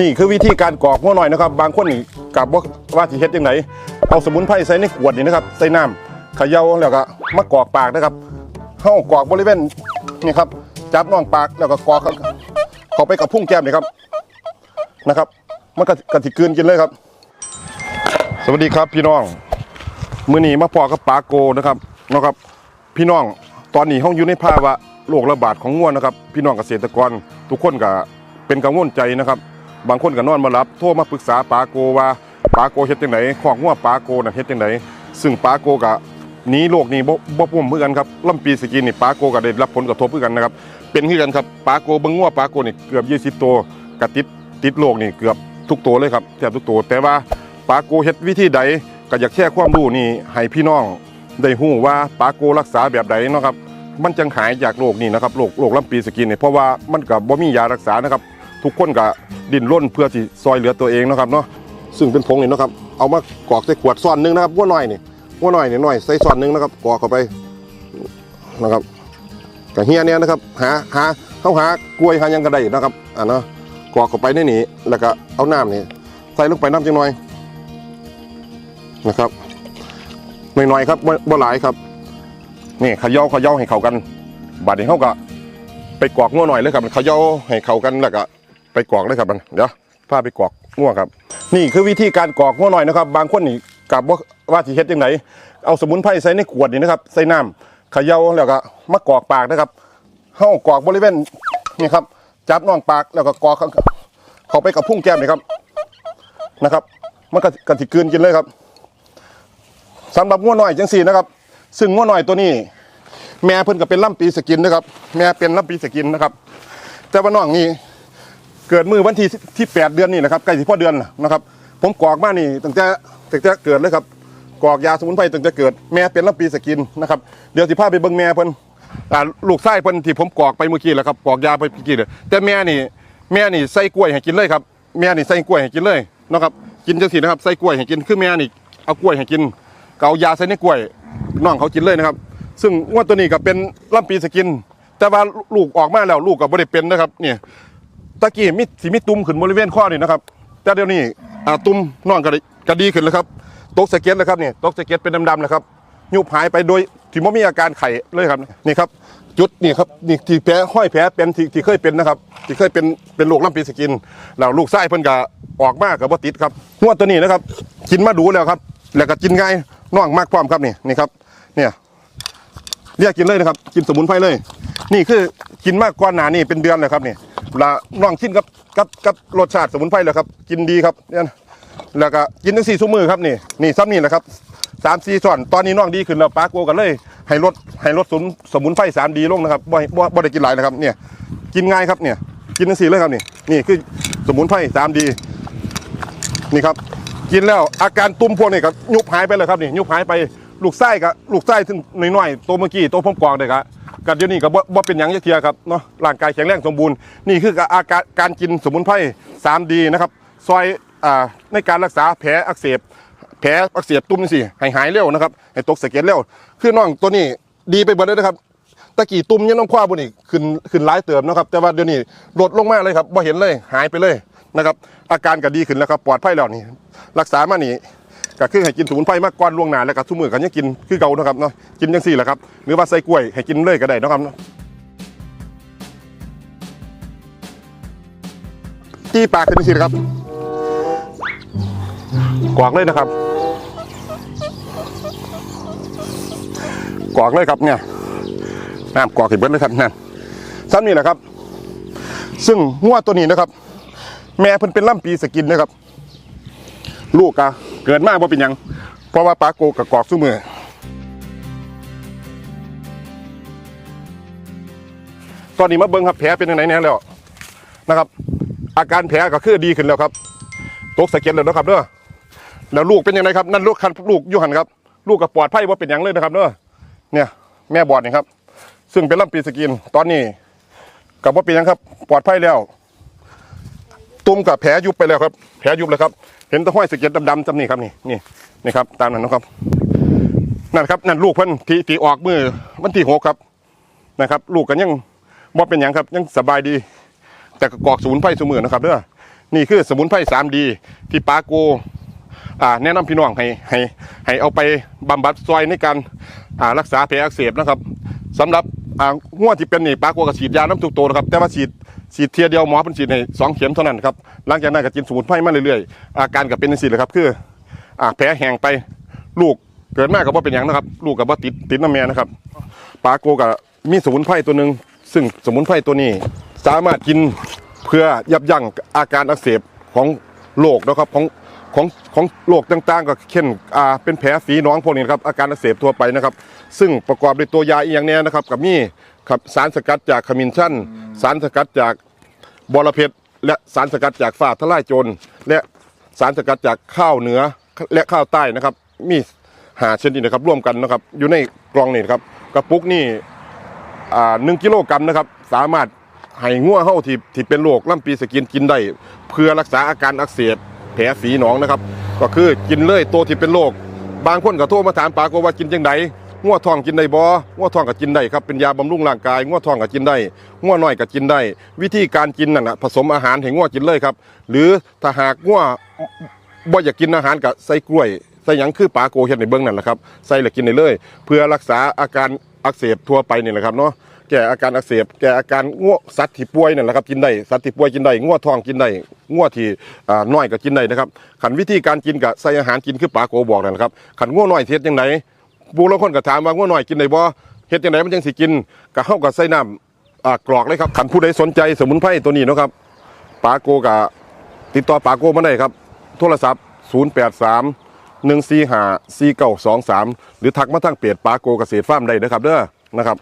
นี่คือวิธีการกรอกหัวหน่อยนะครับ บางคนนี่กับว่าว่าสิเฮ็ดยังไงเอาสมุนไพรใส่ในขวดนี่นะครับ ใส่น้ำเขย่าแล้วก็มากรอกปากนะครับเข้ากรอกบริเวณนี่ครับจับน่องปากแล้วก็กรอกเข้าไปกับพุ่งแก้มนี่ครับนะครับ มันก็กระติกลืนกินเลยครับ สวัสดีครับพี่น้องมื้อนี้มาพอกับปาโกนะครับนะครับ พี่น้องตอนนี้ห้องอยู่ในภาวะโรคระบาดของง่วนนะครับ พี่น้องเกษตรกรทุกคนก็เป็นกังวลใจนะครับ บางคนก็นอนมาหลับโทรมาปรึกษาปาโกว่าปาโกเฮ็ดจังไดของง่วปาโกน่ะเฮ็ดจังไดซึ่งปาโกก็หนีโรคนี้บ่บ่พุ่มคือกันครับลำปีสกีนี่ปาโกก็ได้รับผลกระทบคือกันนะครับเป็นคือกันครับปาโกเบิ่งง่วปาโกนี่เกือบ20ตัวก็ติดติดโรคนี่เกือบทุกตัวเลยครับแทบทุกตัวแต่ว่าปาโกเฮ็ดวิธีใดก็อยากแชร์ความรู้นี่ให้พี่น้องได้หู้ว่าปาโกรักษาแบบใดเนาะครับมันจังหายจากโรคนี้นะครับโรคโรคลำปีสกินเนี่ยเพราะว่ามันกับบ่มียารักษานะครับ ทุกคนก็ดิ้นร่นเพื่อที่ซอยเหลือตัวเองนะครับเนาะซึ่งเป็นผงนี่นะครับ เอามากรอกใส่ขวดซ้อนนึงนะครับว่าน้อยนี่ว่าน้อยนี่น้อยใส่ซ้อนนึงนะครับกรอกเข้าไปนะครับกะเฮียเนี่ยนะครับ หาหาเขาหากล้วยหายังก็ไดนะครับอ่าเนาะกรอกเข้าไปในนี่แล้วก็เอาน้ำนี่ใส่ลงไปน้ำจังหน่อยนะครับหน่อยๆครับบ่บ่หลายครับนี่เขย่าเขย่าให้เข้ากันบัดนี้เขาก็ไปกรอกงัวหน่อยเลยครับเขย่าให้เข้ากันแล้วก็ ไปกรอกเลยครับมันเดี๋ยวพาไปกรอกงัวงครับ นี่คือวิธีการกรอกงัวงหน่อยนะครับ บางคนนี่กับว่าว่าสิเฮ็ดยังไงเอาสมุนไพรใส่ในขวดนี่นะครับใส่น้ำเขย่าแล้วก็มากรอกปากนะครับเฮากรอกบริเวณนี่ครับ จับน่องปากแล้วก็กรอกเข้าไปกับพุ่งแก้มนี่ครับนะครับ มันก็กระติกืนกินเลยครับสำหรับงัวงหน่อยจังสี่นะครับ ซึ่งงัวงหน่อยตัวนี้ แม่เพิ่นก็เป็นล่ำปีสกินนะครับ แม่เป็นล่ำปีสกินนะครับ แต่ว่าน้องนี่ เกิดมือวันที่ที่แปดเดือนนี่นะครับใกล้สิพ่อเดือนนะครับ ผมกรอกมานี่ตั้งแต่ตั้งแต่เกิดเลยครับกรอกยาสมุนไพรตั้งแต่เกิดแม่เป็นล่ำปีสกินนะครับเดี๋ยวสิพาไปเบิ่งแม่เพิ่นอ่าลูกไส้เพิ่นที่ผมกรอกไปเมื่อกี้แหละครับกรอกยาไปเมื่อกี้เลยแต่แม่นี่แม่นี่ใส่กล้วยให้กินเลยครับแม่นี่ใส่กล้วยให้กินเลยนะครับกินจังซี่นะครับใส่กล้วยให้กินคือแม่นี่เอากล้วยให้กินก็เอายาใส่ในกล้วยน้องเขากินเลยนะครับ ซึ่งงวดตัวนี้ก็เป็นลำปีสกิน แต่ว่าลูกออกมาแล้วลูกก็บ่ได้เป็นนะครับเนี่ย ตะกี้มีสีมีตุ่มขึ้นบริเวณข้อนี่นะครับ แต่เดี๋ยวนี้อ่าตุ่มน้องก็ได้ก็ดีขึ้นแล้วครับตกสะเก็ตแล้วครับเนี่ยตกสะเก็ตเป็นดำๆแล้วครับยุบหายไปโดยที่ไม่มีอาการไข้เลยครับนี่ครับ จุดนี่ครับนี่ที่แผลห้อยแผลเป็นที่ที่เคยเป็นนะครับ ที่เคยเป็นเป็นโรคลำปีสกินแล้วลูกไส้เพิ่นก็ออกมากกับบ่ติดครับงวดตัวนี้นะครับ กินมาดูแล้วครับ แล้วก็กินง่ายน้องมากพร้อมครับนี่นี่ครับเนี่ย เรียกกินเลยนะครับ กินสมุนไพรเลย นี่คือกินมากกว่าหนานี่เป็นเดือนเลยครับนี่ลาน้องกินกับกับกับรสชาติสมุนไพรเลยครับ กินดีครับเนี่ยแล้วก็กินทั้งสี่ชั่วมือครับนี่นี่ซ้ำนี่แหละครับสามสี่ส่วนตอนนี้น้องดีขึ้นแล้วปาโกกันเลย ให้ลดให้ลดสมุนสมุนไพรสามดีลงนะครับบ่บ่บ่ได้กินหลายนะครับเนี่ยกินง่ายครับเนี่ยกินทั้งสี่เลยครับนี่นี่คือสมุนไพรสามดีนี่ครับกินแล้วอาการตุ่มพวกนี้ก็ยุบหายไปเลยครับนี่ยุบหายไป ลูกไส้กับลูกไส้ถึงน้อยๆตัวเมื่อกี้ตัวผมกรองเลยครับกัเดี๋ยวนี้ก็บ่บ่เป็นหยังยักเทียครับเนาะร่างกายแข็งแรงสมบูรณ์นี่คืออาการการกินสมุนไพร 3D นะครับซอยอ่าในการรักษาแผลอักเสบแผลอักเสบตุ่มนี่สิให้หายเร็วนะครับให้ตกสะเก็ดเร็วคือน้องตัวนี้ดีไปหมดเลยนะครับตะกี้ตุ่มยังน้องคว้าบนนี่ขึ้นขึ้นหลายเติมนะครับ แต่ว่าเดี๋ยวนี้ลดลงมากเลยครับบ่เห็นเลยหายไปเลยนะครับอาการก็ดีขึ้นแล้วครับปลอดภัยแล้วนี่รักษามานี่ ก็คือให้กินสมุนไพรมากก่อนล่วงหน้าแล้วก็ทุกมื้อก็ยังกินคือเก่านะครับเนาะกินจังซี่แหละครับหรือว่าใส่กล้วยให้กินเลยก็ได้นะครับจี้ปากขึ้นจังซี่นะครับกวากเลยนะครับกวากเลยครับเนี่ยน้ำกวากขึ้นเบิดเลยครับนั่นซ้ำนี่แหละครับ ซึ่งงัวตัวนี้นะครับ แม่เพิ่นเป็นล่ำปีสกินนะครับ ลูกกะเกิดมากว่าเป็นยังเพราะว่าปลาโกกับกอกสู้มือตอนนี้มาเบิ้งครับแผลเป็นยังไงแน่แล้วนะครับ อาการแผลก็คือดีขึ้นแล้วครับตกสะเก็ดแล้วนะครับเด้อแล้วลูกเป็นยังไงครับนั่นลูกคันลูกยูหันครับ ลูกกับปลอดภัยว่าเป็นยังเลยนะครับเด้อเนี่ยแม่บอดนี่ครับ ซึ่งเป็นลำปีสกินตอนนี้กับว่าเป็นยังครับปลอดภัยแล้ว ตุ้มกับแผลยุบไปแล้วครับ แผลยุบแล้วครับ เห็นตะห้อยสะเก็ดดำๆจำนี่ครับนี่นี่นี่ครับ ตามนั้นนะครับนั่นครับนั่นลูกเพิ่นที่ที่ออกมือวันที่หกครับนะครับ ลูกกันยังบ่เป็นหยังครับ ยังสบายดี แต่ก็กรอกศูนย์ไฟสมือนะครับเด้อนี่คือสมุนไพร 3D ที่ปาโกอ่าแนะนำพี่น้องให้ให้ให้เอาไปบำบัดซอยในการอ่ารักษาแผลอักเสบนะครับสำหรับ อ่าง่วที่เป็นนี่ปาโกก็ฉีดยาน้ำทุกตัวนะครับ แต่ว่าฉีดฉีดเทียเดียวหมอเป็นฉีดให้สองเข็มเท่านั้นครับหลังจากนั้นก็กินสมุนไพรมาเรื่อยๆอาการก็เป็นสิเลยครับคืออ่าแผลแห้งไปลูกเกิดมาก็บ่เป็นอย่างนะครับ ลูกก็บ่ติดติดน้ำแม่นะครับปาโกกับมีสมุนไพรตัวหนึ่งซึ่งสมุนไพรตัวนี้ สามารถกินเพื่อยับยั้งอาการอักเสบของโรคนะครับของ ของของโรคต่างๆ ก็เช่นอ่าเป็นแผลฝีหนองพวกนี้นะครับอาการอักเสบทั่วไปนะครับ ซึ่งประกอบด้วยตัวยาอีกอย่างเนี้ยนะครับกับมีครับสารสกัดจากขมิ้นชันสารสกัดจากบอระเพ็ดและสารสกัดจากฝ้าทลายโจรและสารสกัดจากข้าวเหนือและข้าวใต้นะครับ มีหาชนิดนะครับร่วมกันนะครับอยู่ในกล่องนี่นะครับกระปุกนี่อ่าหนึ่งกิโลกรัมนะครับสามารถให้งัวงเฮาที่ที่เป็นโรคลำปีสกินกินได้เพื่อรักษาอาการอักเสบ แผลฝีหนองนะครับ ก็คือกินเลยตัวที่เป็นโรคบางคนก็โทรมาถามปากว่ากินจังไดงัวทองกินได้บ่งัวทองก็กินได้ครับเป็นยาบำรุงร่างกายงัวทองก็กินได้งัวน้อยก็กินได้ วิธีการกินนั่นนะผสมอาหารให้งัวกินเลยครับ หรือถ้าหากงัวบ่อยากกินอาหารก็ใส่กล้วยใส่ยังคือปลาโกเฮ็ดในเบื้องนั่นแหละครับใส่แล้วกินได้เลย เพื่อรักษาอาการอักเสบทั่วไปนี่แหละครับเนาะ แก้อาการอักเสบแก้อาการง่วสัตว์ที่ป่วยนั่นแหละครับกินได้สัตว์ที่ป่วยกินได้ง่วท้องกินได้ง่วที่อ่าน้อยก็กินได้นะครับขันวิธีการกินกับใส่อาหารกินคือปลาโกบอกนั่นแหละครับขันง่วน้อยเฮ็ดยังไงบุรุษคนก็ถามว่าง่วน้อยกินได้บ่เฮ็ดยังไงมันจังสิกินก็เฮาก็ใส่น้ำอ่ากรอกเลยครับขันผู้ใดสนใจสมุนไพรตัวนี้นะครับปลาโกก็ติดต่อปลาโกมาได้ครับ โทรศัพท์ 083 145 4923 หรือทักมาทางเพจปลาโกเกษตรฟาร์มได้นะครับเด้อนะครับ